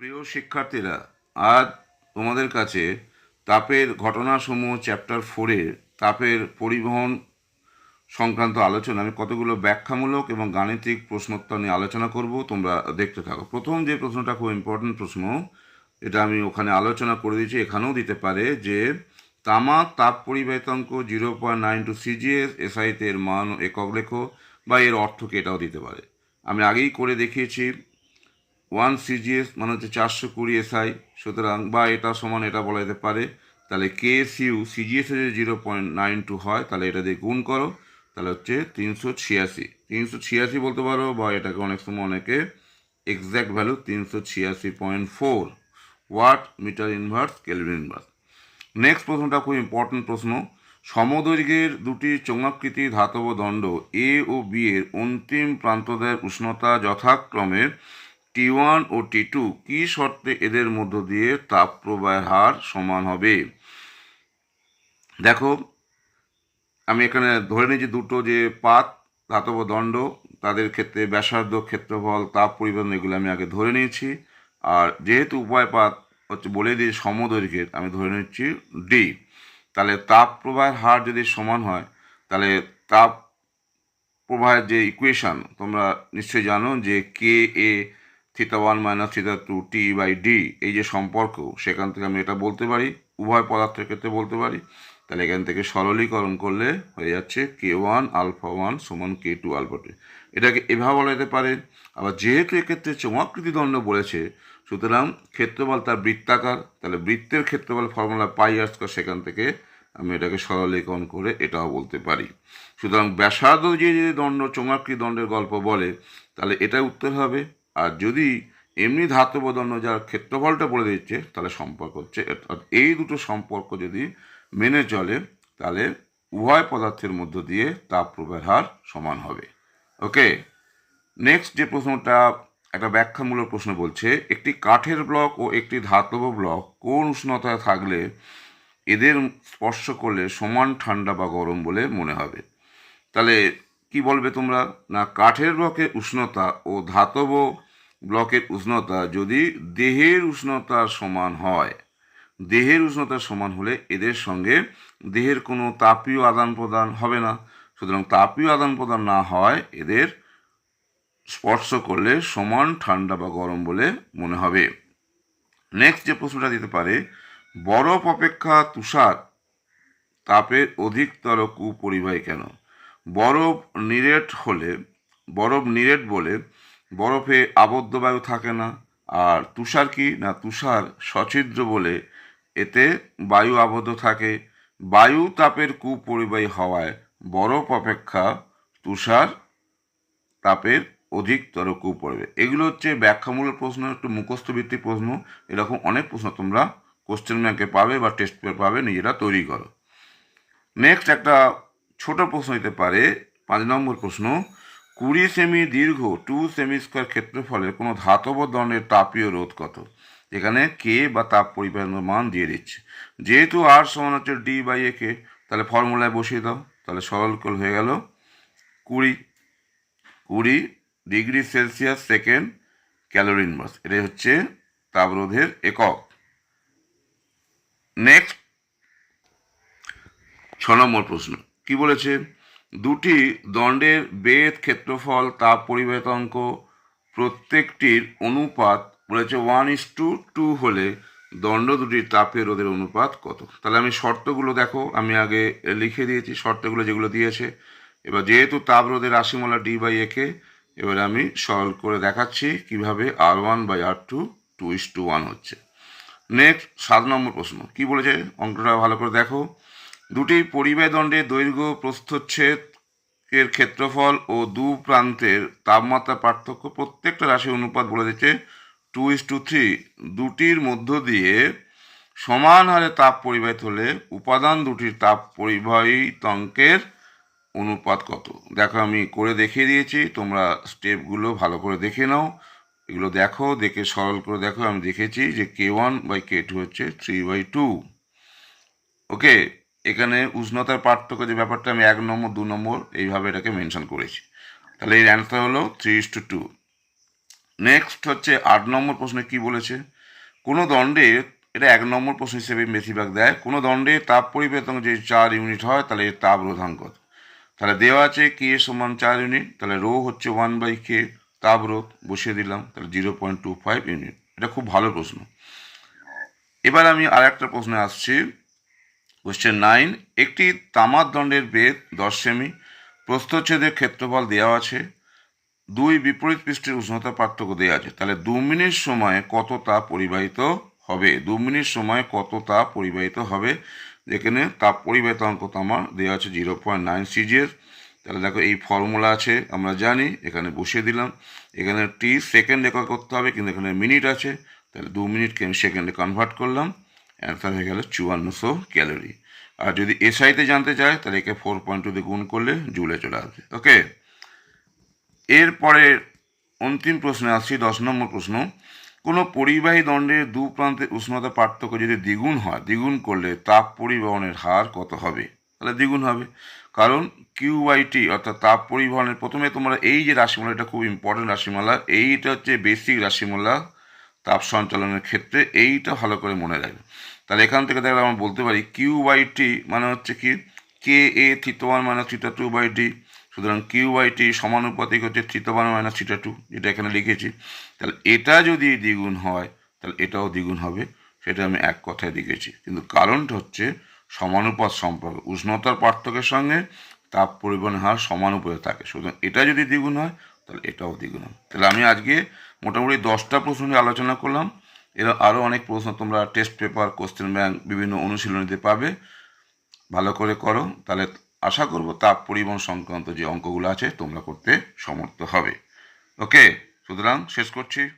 প্রিয় শিক্ষার্থীরা, আজ তোমাদের কাছে তাপের ঘটনাসমূহ চ্যাপ্টার ফোরের তাপের পরিবহন সংক্রান্ত আলোচনা, আমি কতগুলো ব্যাখ্যামূলক এবং গাণিতিক প্রশ্নোত্তর নিয়ে আলোচনা করব, তোমরা দেখতে থাকো। প্রথম যে প্রশ্নটা খুব ইম্পর্টেন্ট প্রশ্ন, এটা আমি ওখানে আলোচনা করে দিয়েছি, এখানেও দিতে পারে যে তামাক তাপ পরিবাহিতাঙ্ক zero point nine two CGS এসআইতে এর মান একক লেখো বা এর অর্থকে এটাও দিতে পারে। আমি আগেই করে দেখিয়েছি ওয়ান সিজিএস মানে হচ্ছে চারশো কুড়ি এসআই, সুতরাং বা এটা সমান এটা বলা যেতে পারে। তাহলে কে সিউ সিজিএস যদি জিরো পয়েন্ট নাইন টু হয়, তাহলে এটা দিয়ে গুণ করো, তাহলে হচ্ছে তিনশো ছিয়াশি। তিনশো ছিয়াশি বলতে পারো বা এটাকে অনেক সময় অনেকে এক্স্যাক্ট ভ্যালু তিনশো ছিয়াশি point four. Watt metre inverse kelvin inverse next প্রশ্নটা খুব ইম্পর্টেন্ট প্রশ্ন। সমদৈর্ঘ্যের দুটি চোঙাকৃতি ধাতব দণ্ড এ ও বি এর অন্তিম প্রান্তদের উষ্ণতা যথাক্রমে টি ওয়ান ও টি টু কী শর্তে এদের মধ্য দিয়ে তাপ প্রবাহের হার সমান হবে? দেখো, আমি এখানে ধরে নিয়েছি দুটো যে পাত, ধাতব দণ্ড, তাদের ক্ষেত্রে ব্যাসার্ধ, ক্ষেত্রফল, তাপ পরিবর্তন, এগুলো আমি আগে ধরে নিয়েছি। আর যেহেতু উভয় পাত হচ্ছে বলে দিয়ে সমদৈর্ঘ্যের, আমি ধরে নিচ্ছি ডি। তাহলে তাপ প্রবাহের হার যদি সমান হয়, তাহলে তাপ প্রবাহের যে ইকুয়েশান তোমরা নিশ্চয়ই জানো যে K A theta one minus theta two T by D এই যে সম্পর্ক, সেখান থেকে আমি এটা বলতে পারি, উভয় পদার্থের ক্ষেত্রে বলতে পারি। তাহলে এখান থেকে সরলীকরণ করলে হয়ে যাচ্ছে কে ওয়ান আলফা ওয়ান সমান কে টু আলফা টু এটাকে এভাবে বলা যেতে পারে। আবার যেহেতু এক্ষেত্রে চমাকৃতি দণ্ড বলেছে, সুতরাং ক্ষেত্রফল তার বৃত্তাকার, তাহলে বৃত্তের ক্ষেত্রফল ফর্মুলা পাই আর সেখান থেকে আমি এটাকে সরলীকরণ করে এটাও বলতে পারি। সুতরাং ব্যাসার্ধ যে দণ্ড চমাকৃতি দণ্ডের গল্প বলে, তাহলে এটাই উত্তর হবে আর যদি এমনি ধাতব দণ্ড যার ক্ষেত্রফলটা বলে দিচ্ছে, তাহলে সম্পর্ক হচ্ছে এই দুটো সম্পর্ক যদি মেনে চলে, তাহলে উভয় পদার্থের মধ্য দিয়ে তাপ প্রবাহের হার সমান হবে। ওকে? নেক্সট যে প্রশ্নটা, একটা ব্যাখ্যামূলক প্রশ্ন বলছে, একটি কাঠের ব্লক ও একটি ধাতব ব্লক কোন উষ্ণতায় থাকলে এদের স্পর্শ করলে সমান ঠান্ডা বা গরম বলে মনে হবে? তাহলে কি বলবে তোমরা? না, কাঠের ব্লকের উষ্ণতা ও ধাতব ব্লকের উষ্ণতা যদি দেহের উষ্ণতার সমান হয়, দেহের উষ্ণতার সমান হলে এদের সঙ্গে দেহের কোনো তাপীয় আদান প্রদান হবে না। সুতরাং তাপীয় আদান প্রদান না হয়, এদের স্পর্শ করলে সমান ঠান্ডা বা গরম বলে মনে হবে। নেক্সট যে প্রশ্নটা দিতে পারে, বরফ অপেক্ষা তুষার তাপের অধিকতর কুপরিবাহী কেন? বরফ নিরেট হলে, বরফ নিরেট বলে বরফে আবদ্ধ বায়ু থাকে না। আর তুষার কি না তুষার সছিদ্র বলে এতে বায়ু আবদ্ধ থাকে। বায়ু তাপের কুপরিবাহী হওয়ায় বরফ অপেক্ষা তুষার তাপের অধিকতর কুপরিবে এগুলো হচ্ছে ব্যাখ্যামূলক প্রশ্ন, একটু মুখস্থ ভিত্তিক প্রশ্ন। এরকম অনেক প্রশ্ন তোমরা কোশ্চেন ব্যাংকে পাবে বা টেস্ট পেপার পাবে, নিজেরা তৈরি করো। নেক্সট একটা ছোট প্রশ্ন হতে পারে, পাঁচ নম্বর প্রশ্ন কুড়ি সেমি দীর্ঘ, টু সেমি স্কোয়ার ক্ষেত্রফলের কোনো ধাতব দণ্ডের তাপীয় রোধ কত? এখানে কে বা তাপ পরিবাহের মান দিয়ে দিচ্ছে। যেহেতু আর সমান হচ্ছে ডি বাই এ কে তাহলে ফর্মুলায় বসিয়ে দাও। তাহলে সরলকল হয়ে গেল কুড়ি। কুড়ি degree Celsius second calorie inverse. এটাই হচ্ছে তাপরোধের একক। নেক্সট ছ নম্বর প্রশ্ন। কি বলেছে? দুটি দণ্ডের বেদ, ক্ষেত্রফল, তাপ পরিবাহিতাঙ্ক প্রত্যেকটির অনুপাত বলেছে ওয়ান ইস টু টু হলে দণ্ড দুটির তাপের রোধের অনুপাত কত? তাহলে আমি শর্তগুলো দেখো, আমি আগে লিখে দিয়েছি শর্তগুলো যেগুলো দিয়েছে। এবার যেহেতু তাপ রোধের রাশিমালা ডি বাই একে এবার আমি সরল করে দেখাচ্ছি কীভাবে R one by R two two is to one হচ্ছে। নেক্সট সাত নম্বর প্রশ্ন। কি বলেছে? অঙ্কটা ভালো করে দেখো। দুটি পরিবাহী দণ্ডের দৈর্ঘ্য প্রস্থচ্ছেদ এর ক্ষেত্রফল ও দু প্রান্তের তাপমাত্রা পার্থক্য প্রত্যেকটা রাশি অনুপাত বলে দিচ্ছে টু ইস টু থ্রি। দুটির মধ্য দিয়ে সমান হারে তাপ পরিবাহিত হলে উপাদান দুটির তাপ পরিবাহিতঙ্কের অনুপাত কত? দেখো, আমি করে দেখিয়ে দিয়েছি। তোমরা স্টেপগুলো ভালো করে দেখে নাও। এগুলো দেখো, দেখে সরল করে দেখো। আমি দেখেছি যে K one by K two হচ্ছে থ্রি বাই টু। ওকে এখানে উষ্ণতার পার্থক্য যে ব্যাপারটা আমি এক নম্বর, দু নম্বর এইভাবে এটাকে মেনশন করেছি। তাহলে এর অ্যান্সার হলো three is to two next হচ্ছে আট নম্বর প্রশ্নে কি বলেছে? কোনো দণ্ডে, এটা এক নম্বর প্রশ্ন হিসেবে বেশিরভাগ দেয়, কোনো দণ্ডে তাপ পরিবর্তন যে চার ইউনিট হয়, তাহলে এর তাপ রোধাঙ্ক তাহলে দেওয়া আছে কে সমান চার ইউনিট তাহলে রো হচ্ছে ওয়ান বাই কে তাপ রোধ, বসিয়ে দিলাম, তাহলে zero point two five unit এটা খুব ভালো প্রশ্ন। এবার আমি আর একটা প্রশ্নে আসছি। কোশ্চেন নাইন একটি তামার দণ্ডের বেদ দশ সেমি, প্রস্থচ্ছেদের ক্ষেত্রফল দেওয়া আছে। দুই, বিপরীত পৃষ্ঠের উষ্ণতা পার্থক্য দেওয়া আছে। তাহলে দু মিনিট সময়ে কত তাপ পরিবাহিত হবে? দু মিনিট সময়ে কত তাপ পরিবাহিত হবে? যেখানে তাপ পরিবাহিত অঙ্ক আমার দেওয়া আছে জিরো পয়েন্ট নাইন সিজিএস তাহলে দেখো এই ফর্মুলা আছে, আমরা জানি, এখানে বসিয়ে দিলাম। এখানে টি সেকেন্ড রেকর্ড করতে হবে, কিন্তু এখানে মিনিট আছে। তাহলে দু মিনিটকে আমি সেকেন্ডে কনভার্ট করলাম। অ্যান্সার হয়ে গেল চুয়ান্নশো ক্যালোরি। আর যদি এসআইতে জানতে চায়, তাহলে একে ফোর পয়েন্ট টু দিয়ে গুণ করলে জুলে চলে আসবে। ওকে? এরপরে অন্তিম প্রশ্নে আসছি, দশ নম্বর প্রশ্ন। কোনো পরিবাহী দণ্ডের দু প্রান্তের উষ্ণতা পার্থক্য যদি দ্বিগুণ হয়, দ্বিগুণ করলে তাপ পরিবহনের হার কত হবে? তাহলে দ্বিগুণ হবে। কারণ কিউআইটি অর্থাৎ তাপ পরিবহনের প্রথমে তোমরা এই যে রাশিমালা এটা খুব ইম্পর্টেন্ট রাশিমালা, এইটা হচ্ছে বেসিক রাশিমালা তাপ সঞ্চালনের ক্ষেত্রে এইটা ভালো করে মনে রাখবে। তাহলে এখান থেকে দেখলে আমরা বলতে পারি কিউ বাই টি মানে হচ্ছে কি K A theta one minus theta two by D সুতরাং কিউ বাই টি সমানুপাতিক হচ্ছে theta one minus theta two যেটা এখানে লিখেছি। তাহলে এটা যদি দ্বিগুণ হয়, তাহলে এটাও দ্বিগুণ হবে, সেটা আমি এক কথায় লিখেছি। কিন্তু কারণটা হচ্ছে সমানুপাত সম্পর্ক, উষ্ণতার পার্থক্যের সঙ্গে তাপ পরিবহনের হার সমানুপাতে থাকে। সুতরাং এটা যদি দ্বিগুণ হয়, তাহলে এটাও দ্বিগুণ হবে। তাহলে আমি আজকে মোটামুটি দশটা প্রশ্ন নিয়ে আলোচনা করলাম। এর আরও অনেক প্রশ্ন তোমরা টেস্ট পেপার কোশ্চেন ব্যাংক বিভিন্ন অনুশীলনীতে পাবে। ভালো করে করো। তাহলে আশা করব তাপ পরিবহন সংক্রান্ত যে অঙ্কগুলো আছে, তোমরা করতে সমর্থ হবে। ওকে সুতরাং শেষ করছি।